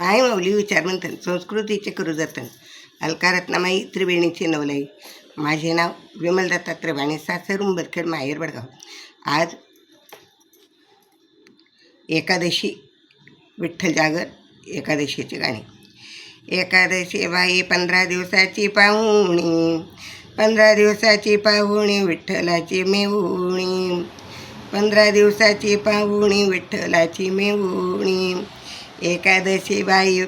आहे माऊली म्हणतात संस्कृतीचे करू जतन अलकारत्नामाई त्रिवेणीचे नवलाई. माझे नाव विमल दत्तात्रय भाणे सासर उंबरखेड माहेर बडगाव आज एकादशी विठ्ठल जागर एकादशीचे गाणे. एकादशी बाई पंधरा दिवसाची पाहुणी. पंधरा दिवसाची पाहुणी विठ्ठलाची मेहुणी. पंधरा दिवसाची पाहुणी विठ्ठलाची मेहुणी. एकादशी बाई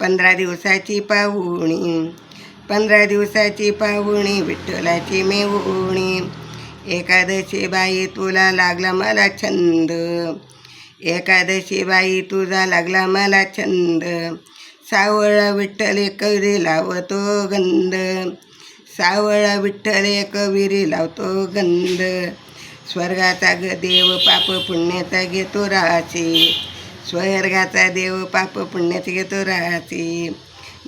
पंधरा दिवसाची पाहुणी पंधरा दिवसाची पाहुणी विठ्ठलाची मेहुणी एकादशी बाई तुला लागला मला छंद. एकादशी बाई तुझा लागला मला छंद. सावळा विठ्ठले कविरी लावतो गंध. सावळा विठ्ठले कविरी लावतो गंध. स्वर्गाचा ग देव पाप पुण्याचा घेतो राशी. स्वर्गाचा देव पाप पुण्यात घेतो राशी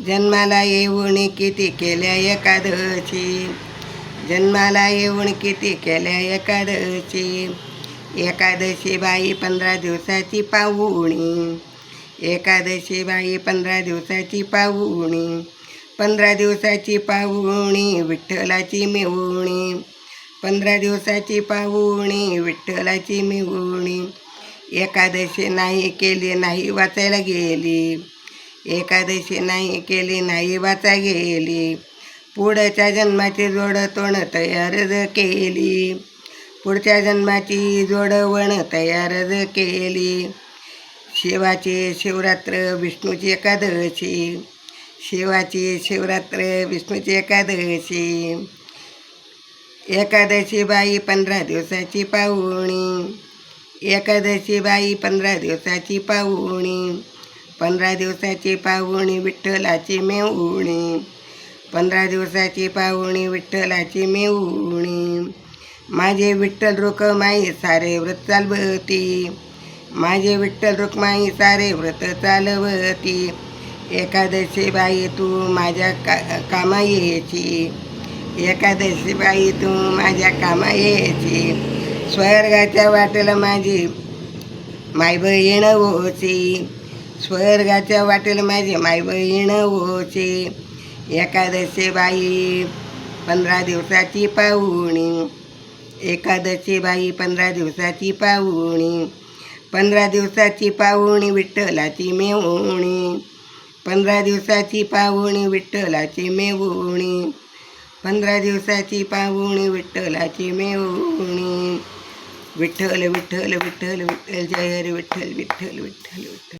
जन्माला येऊन किती केल्या एकादशी? जन्माला येऊन किती केल्या एकादशी? एकादशी बाई पंधरा दिवसाची पाहुणी. एकादशी बाई पंधरा दिवसाची पाहुणी. पंधरा दिवसाची पाहुणी विठ्ठलाची मेहुणी पंधरा दिवसाची पाहुणी विठ्ठलाची मेहुणी एकादशी नाही केली नाही वाचायला गेली. एकादशी नाही केली नाही वाचा गेली. पुढच्या जन्माची जोड तोंड तयार केली. पुढच्या जन्माची जोडवण तयार केली. शिवाची शिवरात्र विष्णूची एकादशी. शिवाची शिवरात्र विष्णूची एकादशी. एकादशी बाई पंधरा दिवसाची पाहुणी. एकादशी बाई पंधरा दिवसाची पाहुणी. पंधरा दिवसाची पाहुणी विठ्ठलाची मेवणी पंधरा दिवसाची पाहुणी विठ्ठलाची मेवणी माझे विठ्ठल रुकमाई सारे व्रत चालवती. माझे विठ्ठल रुक्माई सारे व्रत चालवती. एकादशी बाई तू माझ्या का कामा यायची एकादशी बाई तू माझ्या कामा यायची स्वर्गाच्या वाटेला माझी. मायब येणं होचे स्वर्गाच्या वाटेला माझी. मायब येणं होचे एकादशी बाई पंधरा दिवसाची पाहुणी. एकादशी बाई पंधरा दिवसाची पाहुणी. पंधरा दिवसाची पाहुणी विठ्ठलाची मेहुणी पंधरा दिवसाची पाहुणी विठ्ठलाची मेवणी. पंधरा दिवसाची पाहुणी विठ्ठलाची मेवणी. विठ्ठल विठ्ठल विठ्ठल विठ्ठल जय हरी विठ्ठल विठ्ठल विठ्ठल विठ्ठल